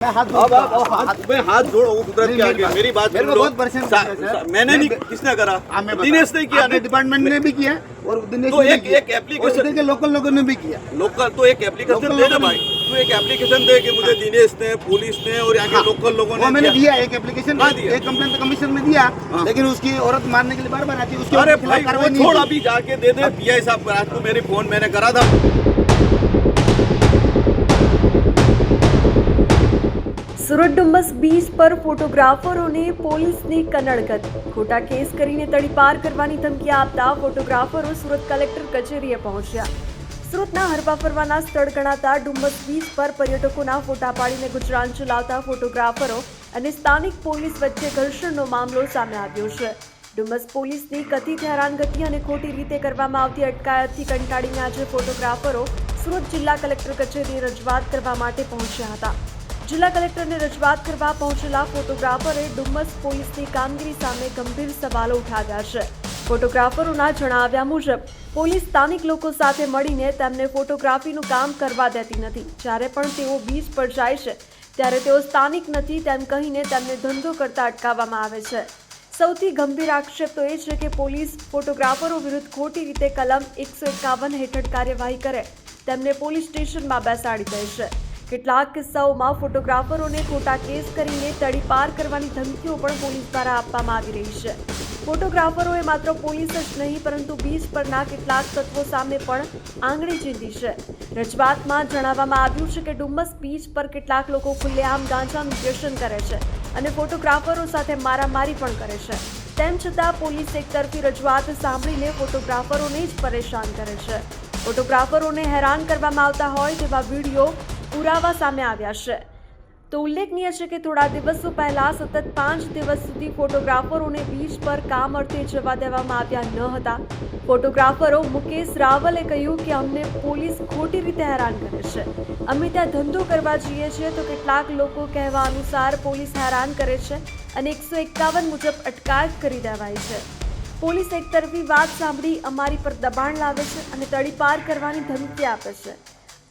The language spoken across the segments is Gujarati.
मैं हाथ अब आप अब हाथ मैं हाथ जोड़ो कुदरत के आगे मेरी बात मेरे को बहुत परेशान मैंने नहीं किसने करा? हाँ, दिनेश ने किया डिपार्टमेंट ने भी किया और दिनेश तो ने एक-। एक इधर के लोकल लोगों ने भी किया। लोकल तो एक एप्लीकेशन दे ना भाई। तो एक एप्लीकेशन दे कि मुझे दिनेश ने पुलिस ने और यहाँ के हाँ, लोकल लोगों ने मैंने दिया। एक एप्लीकेशन एक कंप्लेंट कमीशन में दिया हाँ। लेकिन उसकी औरत मारने के लिए बार बार आती है उसके अरे भाई छोड़ अभी जाके दे दे पीआई साहब को मेरी फ़ोन मैंने करा था। સુરત ડુમ્બસ બીચ પર ફોટોગ્રાફરોને પોલીસની કનડગત. ખોટા કેસ કરીને તડીપાર કરવાની ધમકી આપતા ફોટોગ્રાફરો સુરત કલેક્ટર કચેરીએ પહોંચ્યા. સુરતના હરવા ફરવાના સ્થળ ગણાતા ડુમ્બસ બીચ પર પર્યટકોના ફોટા પાડીને ગુજરાન ચલાવતા ફોટોગ્રાફરો અને સ્થાનિક પોલીસ વચ્ચે ઘર્ષણનો મામલો સામે આવ્યો છે. ડુમ્બસ પોલીસની કથિત હેરાનગતિ અને ખોટી રીતે કરવામાં આવતી અટકાયતથી કંટાળીને આજે ફોટોગ્રાફરો સુરત જિલ્લા કલેક્ટર કચેરીએ રજૂઆત કરવા માટે પહોંચ્યા હતા. જિલ્લા કલેક્ટરને રજૂઆત કરવા પહોંચેલા ફોટોગ્રાફરે ડુમ્મસ પોલીસની કામગીરી સામે ગંભીર સવાલો ઉઠાવ્યા છે. ફોટોગ્રાફરોના જણાવ્યા મુજબ, પોલીસ સ્થાનિક લોકો સાથે મળીને તેમને ફોટોગ્રાફીનું કામ કરવા દેતી નથી. જ્યારે પણ તેઓ બીચ પર જાય છે, ત્યારે તેઓ સ્થાનિક નથી તેમ કહીને તેમને ધંધો કરતા અટકાવવામાં આવે છે. સૌથી ગંભીર આક્ષેપ તો એ છે કે પોલીસ ફોટોગ્રાફરો વિરુદ્ધ ખોટી રીતે કલમ એકસો એકાવન હેઠળ કાર્યવાહી કરે, તેમને પોલીસ સ્ટેશનમાં બેસાડી દે છે. કેટલાક કિસ્સાઓમાં ફોટોગ્રાફરોને ખોટા કેસ કરીને તડીપાર કરવાની ધમકીઓ પણ પોલીસ દ્વારા આપવામાં આવી રહી છે. ફોટોગ્રાફરોએ માત્ર પોલીસ જ નહીં, પરંતુ બીચ પરના કેટલાક તત્વો સામે પણ આંગળી ચીંધી છે. રજૂઆતમાં જણાવવામાં આવ્યું છે કે ડુમ્મસ બીચ પર કેટલાક લોકો ખુલ્લેઆમ ગાંજાનું વ્યસન કરે છે અને ફોટોગ્રાફરો સાથે મારામારી પણ કરે છે. તેમ છતાં પોલીસ એકતરફી રજૂઆત સાંભળીને ફોટોગ્રાફરોને જ પરેશાન કરે છે. ફોટોગ્રાફરોને હેરાન કરવામાં આવતા હોય તેવા વીડિયો પુરાવા સામે આવ્યા છે. તો ઉલ્લેખનીય છે કે થોડા દિવસો પહેલા સતત પાંચ દિવસ સુધી ફોટોગ્રાફરોને બીચ પર કામ અર્થે જવા દેવામાં આવ્યા ન હતા. ફોટોગ્રાફરો મુકેશ રાવલે કહ્યું કે અમને પોલીસ ખોટી રીતે હેરાન કરે છે. અમે ત્યાં ધંધો કરવા જઈએ છીએ તો કેટલાક લોકો કહેવા અનુસાર પોલીસ હેરાન કરે છે અને એકસો એકાવન મુજબ અટકાયત કરી દેવાય છે. પોલીસ એકતરફી વાત સાંભળી અમારી પર દબાણ લાવે છે અને તડીપાર કરવાની ધમકી આપે છે.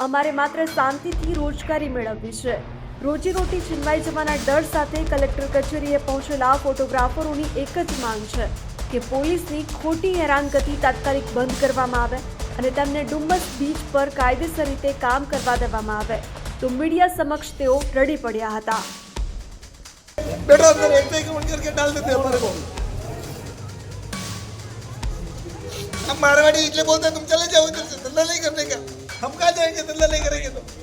અમારે માત્ર શાંતિથી રોજગારી મેળવવી છે રોજીરોટી છીનવાઈ જવાના ડર સાથે કલેક્ટર કચેરીએ પહોંચેલા ફોટોગ્રાફરોની એક જ માંગ છે કે પોલીસની ખોટી હેરાનગતિ તાત્કાલિક બંધ કરવામાં આવે અને તેમને ડુમ્મસ બીચ પર કાયદેસર રીતે કામ કરવા દેવામાં આવે તો મીડિયા સમક્ષ તેઓ રડી પડ્યા હતા बेटा अंदर एक एक मिनट करके डाल देते हैं हमारे को हम मारवाड़ी इसलिए बोलते हैं तुम चले जाओ इधर से धंधा नहीं करने का हम कहाँ जाएंगे धंधा नहीं करेंगे तो